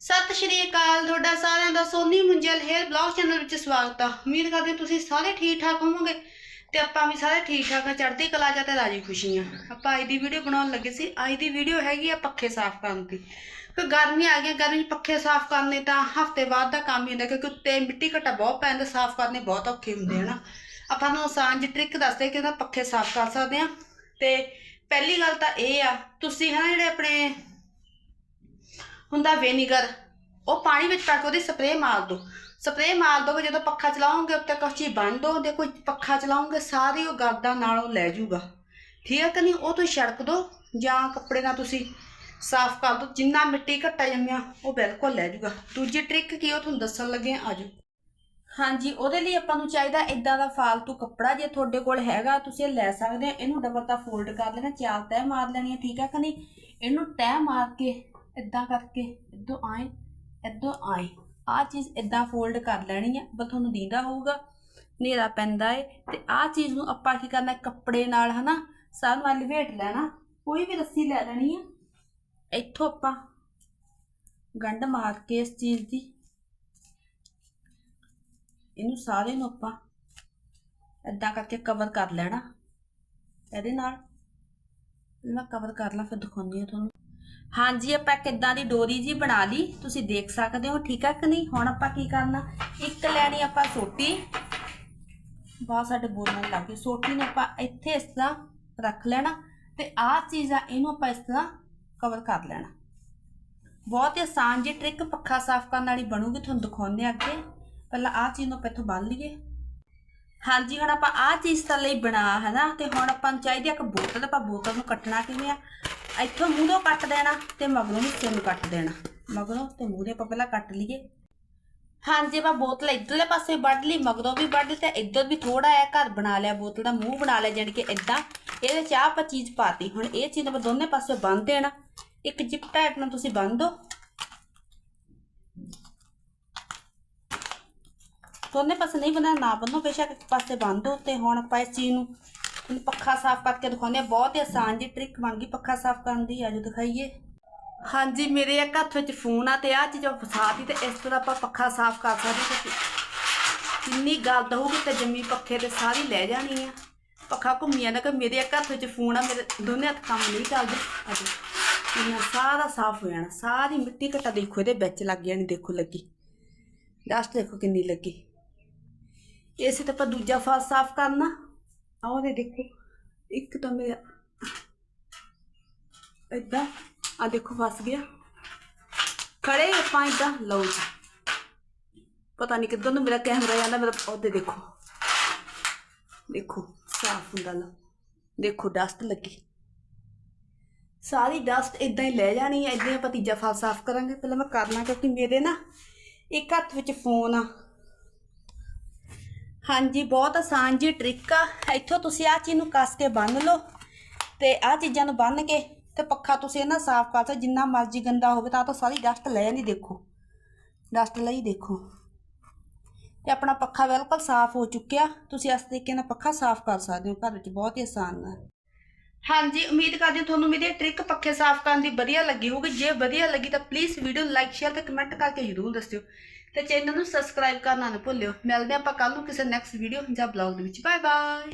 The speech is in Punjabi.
ਸਤਿ ਸ਼੍ਰੀ ਅਕਾਲ, ਤੁਹਾਡਾ ਸਾਰਿਆਂ ਦਾ Soni Munjal hair blog channel ਵਿੱਚ ਸਵਾਗਤ ਆ। ਉਮੀਦ ਕਰਦੇ ਤੁਸੀਂ ਸਾਰੇ ਠੀਕ ਠਾਕ ਹੋਵੋਗੇ ਤੇ ਆਪਾਂ ਵੀ ਸਾਰੇ ਠੀਕ ਠਾਕ ਆ, ਚੜ੍ਹਦੀ ਕਲਾ ਜਾਂ ਤੇ ਰਾਜੀ ਖੁਸ਼ੀਆਂ ਆਪਾਂ ਅੱਜ ਦੀ ਵੀਡੀਓ ਬਣਾਉਣ ਲੱਗੇ ਸੀ। ਅੱਜ ਦੀ ਵੀਡੀਓ ਹੈਗੀ ਆ ਪੱਖੇ ਸਾਫ਼ ਕਰਨ ਦੀ। ਕਿ ਗਰਮੀ ਆ ਗਈ ਗਰਮੀ 'ਚ ਪੱਖੇ ਸਾਫ਼ ਕਰਨੇ ਤਾਂ ਹਫ਼ਤੇ ਬਾਅਦ ਦਾ ਕੰਮ ਹੀ ਹੁੰਦਾ, ਕਿਉਂਕਿ ਉੱਤੇ ਮਿੱਟੀ ਘਟਾ ਬਹੁਤ ਪੈਂਦਾ, ਸਾਫ਼ ਕਰਨੇ ਬਹੁਤ ਔਖੇ ਹੁੰਦੇ ਹਨ ਆਪਾਂ ਨੂੰ ਆਸਾਨ ਜਿਹੀ ਟ੍ਰਿਕ ਦੱਸਦੇ ਕਿ ਉਹਦਾ ਪੱਖੇ ਸਾਫ਼ ਕਰ ਸਕਦੇ ਆ। ਤੇ ਪਹਿਲੀ ਗੱਲ ਤਾਂ ਇਹ ਆ, ਤੁਸੀਂ ਹਨਾ ਜਿਹੜੇ ਆਪਣੇ ਹੁੰਦਾ ਵਿਨੇਗਰ। ਉਹ ਪਾਣੀ ਵਿੱਚ ਪਾ ਕੇ ਉਹਦੀ ਸਪਰੇਅ ਮਾਰ ਦਿਓ ਸਪਰੇਅ ਮਾਰ ਦੋਗੇ, ਜਦੋਂ ਪੱਖਾ ਚਲਾਉਂਗੇ ਉੱਤੇ ਕੁਛ ਚੀਜ਼ ਬੰਦ ਹੋ ਦੇ ਕੋਈ ਪੱਖਾ ਚਲਾਉਂਗੇ ਸਾਰੀ ਉਹ ਗਰਦਾ ਨਾਲੋਂ ਲੈ ਜਾਊਗਾ। ਠੀਕ ਹੈ ਕਿ ਨਹੀਂ? ਉਹ ਤੁਸੀਂ ਛੜਕ ਦਿਓ ਜਾਂ ਕੱਪੜੇ ਨਾਲ ਤੁਸੀਂ ਸਾਫ਼ ਕਰ ਦਿਓ ਜਿੰਨਾ ਮਿੱਟੀ ਘੱਟਾ ਜੰਮਿਆ ਉਹ ਬਿਲਕੁਲ ਲੈ ਜਾਊਗਾ। ਦੂਜੀ ਟ੍ਰਿਕ ਕੀ ਉਹ ਤੁਹਾਨੂੰ ਦੱਸਣ ਲੱਗੇ ਆ, ਆਜੋ। ਹਾਂਜੀ, ਉਹਦੇ ਲਈ ਆਪਾਂ ਨੂੰ ਚਾਹੀਦਾ ਇਦਾਂ ਦਾ ਫਾਲਤੂ ਕੱਪੜਾ, ਜੇ ਤੁਹਾਡੇ ਕੋਲ ਹੈਗਾ, ਤੁਸੀਂ ਇਹ ਲੈ ਸਕਦੇ ਆ ਇਹਨੂੰ ਡਬਲ ਤਾਂ ਫੋਲਡ ਕਰ ਲੈਣਾ, ਚਾਰ ਤੈਅ ਮਾਰ ਲੈਣੀ ਹੈ ਠੀਕ ਹੈ ਕਿ ਨਹੀਂ? ਇਹਨੂੰ ਤੈਅ ਮਾਰ ਕੇ ਇਦਾਂ ਕਰਕੇ ਇਦੋਂ ਆਏ ਇਦੋਂ ਆਏ। ਆ ਚੀਜ਼ ਇਦਾਂ ਫੋਲਡ ਕਰ ਲੈਣੀ ਹੈ ਬਸ ਤੁਹਾਨੂੰ ਦੀਦਾ ਹੋਊਗਾ, ਹਨੇਰਾ ਪੈਂਦਾ ਏ। ਤੇ ਆ ਚੀਜ਼ ਨੂੰ ਆਪਾਂ ਕੀ ਕਰਨਾ ਕੱਪੜੇ ਨਾਲ, ਹਨਾ, ਸਾਰ ਨਾਲ ਲਵੇਟ ਲੈਣਾ। ਕੋਈ ਵੀ ਰੱਸੀ ਲੈ ਲੈਣੀ ਹੈ ਇੱਥੋਂ ਆਪਾਂ ਗੰਢ ਮਾਰ ਕੇ ਇਸ ਚੀਜ਼ ਦੀ, ਇਹਨੂੰ ਸਾਰੇ ਨੂੰ ਆਪਾਂ ਏਦਾਂ ਕਰਕੇ ਕਵਰ ਕਰ ਲੈਣਾ। ਇਹਦੇ ਨਾਲ, ਮੈਂ ਕਵਰ ਕਰ ਲਾਂ, ਫਿਰ ਦਿਖਾਉਂਦੀ ਹਾਂ ਤੁਹਾਨੂੰ। ਹਾਂਜੀ, ਆਪਾਂ ਕਿੱਦਾਂ ਦੀ ਡੋਰੀ ਜੀ ਬਣਾ ਲਈ? ਤੁਸੀਂ ਦੇਖ ਸਕਦੇ ਹੋ, ਠੀਕ ਹੈ ਕਿ ਨਹੀਂ? ਹੁਣ ਆਪਾਂ ਕੀ ਕਰਨਾ? ਇੱਕ ਲੈਣੀ ਆਪਾਂ ਸੋਟੀ। ਬਹੁਤ ਸਾਡੇ ਬੋਲਣ ਲੱਗ ਗਏ ਸੋਟੀ ਨੂੰ ਆਪਾਂ ਇੱਥੇ ਇਸ ਤਰ੍ਹਾਂ ਰੱਖ ਲੈਣਾ ਤੇ ਆਹ ਚੀਜ਼ ਆ, ਇਹਨੂੰ ਆਪਾਂ ਇਸ ਤਰ੍ਹਾਂ ਕਵਰ ਕਰ ਲੈਣਾ। ਬਹੁਤ ਹੀ ਆਸਾਨ ਜੀ ਟ੍ਰਿਕ ਪੱਖਾ ਸਾਫ਼ ਕਰਨ ਵਾਲੀ ਬਣੂਗੀ, ਤੁਹਾਨੂੰ ਦਿਖਾਉਂਦੇ ਆ ਅੱਗੇ। ਪਹਿਲਾਂ ਆਹ ਚੀਜ਼ ਨੂੰ ਆਪਾਂ ਇੱਥੋਂ ਬੰਨ ਲਈਏ। ਹਾਂਜੀ, ਹੁਣ ਆਪਾਂ ਆਹ ਚੀਜ਼ ਤਾਂ ਲਈ ਬਣਾ ਹੈ ਨਾ ਤੇ ਹੁਣ ਆਪਾਂ ਨੂੰ ਚਾਹੀਦੀ ਆ ਇੱਕ ਬੋਤਲ। ਆਪਾਂ ਬੋਤਲ ਨੂੰ ਕੱਟਣਾ ਕਿਵੇਂ ਆ? ਇੱਥੋਂ ਮੂੰਹ ਤੋਂ ਕੱਟ ਦੇਣਾ ਤੇ ਮਗਰੋਂ ਹਿੱਸੇ ਨੂੰ ਕੱਟ ਦੇਣਾ। ਮਗਰੋਂ ਤੇ ਮੂੰਹ ਦੇ ਆਪਾਂ ਪਹਿਲਾਂ ਕੱਟ ਲਈਏ। ਹਾਂਜੀ, ਆਪਾਂ ਬੋਤਲ ਇਧਰਲੇ ਪਾਸੇ ਵੱਢ ਲਈ, ਮਗਰੋਂ ਵੀ ਵੱਢ ਲਈ ਤੇ ਇੱਧਰ ਵੀ ਥੋੜਾ ਜਿਹਾ ਘਰ ਬਣਾ ਲਿਆ, ਬੋਤਲ ਦਾ ਮੂੰਹ ਬਣਾ ਲਿਆ, ਜਾਣੀ ਕਿ ਇਦਾਂ ਇਹਦੇ ਚ ਆਪਾਂ ਚੀਜ਼ ਪਾਤੀ। ਹੁਣ ਇਹ ਚੀਜ਼ ਆਪਾਂ ਦੋਨੇ ਪਾਸੇ ਬੰਨ ਦੇਣਾ। ਇੱਕ ਜਿਪ ਟਾਈਪ ਨਾਲ ਤੁਸੀਂ ਬੰਨ ਦਿਓ ਦੋਨੇ ਪਾਸੇ ਨਹੀਂ ਬਣਾਉਣਾ ਨਾ ਬੰਨੋ ਬੇਸ਼ੱਕ ਇੱਕ ਪਾਸੇ ਬੰਨ ਦਿਓ ਤੇ ਹੁਣ ਆਪਾਂ ਇਸ ਚੀਜ਼ ਨੂੰ ਹੁਣ ਪੱਖਾ ਸਾਫ਼ ਕਰਕੇ ਦਿਖਾਉਂਦੇ ਆ ਬਹੁਤ ਹੀ ਆਸਾਨ ਜੀ ਟ੍ਰਿਕ ਬਣ ਗਈ ਪੱਖਾ ਸਾਫ਼ ਕਰਨ ਦੀ। ਆਜੋ ਦਿਖਾਈਏ। ਹਾਂਜੀ, ਮੇਰੇ ਇੱਕ ਹੱਥ ਵਿੱਚ ਫੋਨ ਆ ਤੇ ਆਹ ਚੀਜ਼ ਫਸਾਤੀ ਤੇ ਇਸ ਤਰ੍ਹਾਂ ਆਪਾਂ ਪੱਖਾ ਸਾਫ਼ ਕਰ ਸਕਦੇ ਕਿੰਨੀ ਗੱਲ ਹੋਊਗੀ ਤੇ ਜੰਮੀ ਪੱਖੇ ਤੇ ਸਾਰੀ ਲੈ ਜਾਣੀ ਆ। ਪੱਖਾ ਘੁੰਮੀ ਨਾ ਕਿ ਮੇਰੇ ਇੱਕ ਹੱਥ ਵਿੱਚ ਫੋਨ ਆ, ਮੇਰੇ ਦੋਨੇ ਹੱਥ ਕੰਮ ਨਹੀਂ ਚੱਲਦੇ। ਆਜੋ। ਇਹਨਾਂ ਸਾਰਾ ਸਾਫ਼ ਹੋ ਜਾਣਾ। ਸਾਰੀ ਮਿੱਟੀ ਘਟਾ ਦੇਖੋ, ਇਹਦੇ ਵਿੱਚ ਲੱਗ ਜਾਣੀ, ਦੇਖੋ ਲੱਗੀ। ਡਸਟ ਦੇਖੋ ਕਿੰਨੀ ਲੱਗੀ। ਇਸੇ ਤਾਂ ਆਪਾਂ ਦੂਜਾ ਫਾਸ ਸਾਫ਼ ਕਰਨਾ। ਆਹ ਦੇ ਦੇਖੋ, ਇੱਕ ਤਾਂ ਮੇਰਾ ਏਦਾਂ ਆ ਦੇਖੋ ਫਸ ਗਿਆ। ਖੜੇ ਆਪਾਂ ਏਦਾਂ, ਲਓ ਜੀ। ਪਤਾ ਨਹੀਂ ਕਿੱਧਰ ਨੂੰ ਮੇਰਾ ਕੈਮਰਾ ਜਾਂਦਾ, ਮੇਰਾ ਉਹਦੇ ਦੇਖੋ। ਦੇਖੋ, ਸਾਫ਼ ਹੁੰਦਾ ਲਾ। ਦੇਖੋ ਡਸਟ ਲੱਗੀ। ਸਾਰੀ ਡਸਟ ਇਦਾਂ ਹੀ ਲੈ ਜਾਣੀ ਹੈ ਇਦਾਂ ਹੀ ਆਪਾਂ ਤੀਜਾ ਫਲ ਸਾਫ਼ ਕਰਾਂਗੇ। ਪਹਿਲਾਂ ਮੈਂ ਕਰਨਾ ਕਿਉਂਕਿ ਮੇਰੇ ਨਾ, ਇੱਕ ਹੱਥ ਵਿੱਚ ਫੋਨ ਆ। ਹਾਂਜੀ, ਬਹੁਤ ਆਸਾਨ ਜੀ ਟ੍ਰਿਕ ਆ। ਇੱਥੋਂ ਤੁਸੀਂ ਆਹ ਚੀਜ਼ ਨੂੰ ਕੱਸ ਕੇ ਬੰਨ ਲਓ ਤੇ ਆਹ ਚੀਜ਼ਾਂ ਨੂੰ ਬੰਨ ਕੇ ਤੇ ਪੱਖਾ ਤੁਸੀਂ ਇਹਨਾਂ ਸਾਫ਼ ਕਰ ਸਕਦੇ ਜਿੰਨਾ ਮਰਜ਼ੀ ਗੰਦਾ ਹੋਵੇ ਤਾਂ ਤਾਂ ਸਾਰੀ ਡਸਟ ਲੈ ਜਾਂਦੀ ਦੇਖੋ। ਡਸਟ ਲਈ ਦੇਖੋ। ਤੇ ਆਪਣਾ ਪੱਖਾ ਬਿਲਕੁਲ ਸਾਫ਼ ਹੋ ਚੁੱਕਿਆ। ਤੁਸੀਂ ਇਸ ਤਰੀਕੇ ਨਾਲ ਪੱਖਾ ਸਾਫ਼ ਕਰ ਸਕਦੇ ਹੋ। ਘਰ ਵਿੱਚ ਬਹੁਤ ਹੀ ਆਸਾਨ ਨਾਲ ਹਾਂਜੀ, ਉਮੀਦ ਕਰਦੇ ਹਾਂ ਤੁਹਾਨੂੰ ਮੇਰੀ ਟ੍ਰਿਕ ਪੱਖੇ ਸਾਫ਼ ਕਰਨ ਦੀ ਵਧੀਆ ਲੱਗੀ ਹੋਊਗੀ। ਜੇ ਵਧੀਆ ਲੱਗੀ ਤਾਂ ਪਲੀਜ਼ ਵੀਡੀਓ ਲਾਈਕ ਸ਼ੇਅਰ ਤੇ ਕਮੈਂਟ ਕਰਕੇ ਜ਼ਰੂਰ ਦੱਸਿਓ। ਤੇ ਚੈਨਲ ਨੂੰ ਸਬਸਕ੍ਰਾਈਬ ਕਰਨਾ ਨਾ ਭੁੱਲਿਓ। ਮਿਲਦੇ ਹਾਂ ਆਪਾਂ ਕੱਲ ਨੂੰ ਕਿਸੇ ਨੈਕਸਟ ਵੀਡੀਓ ਜਾਂ ਬਲੌਗ ਦੇ ਵਿੱਚ। Bye bye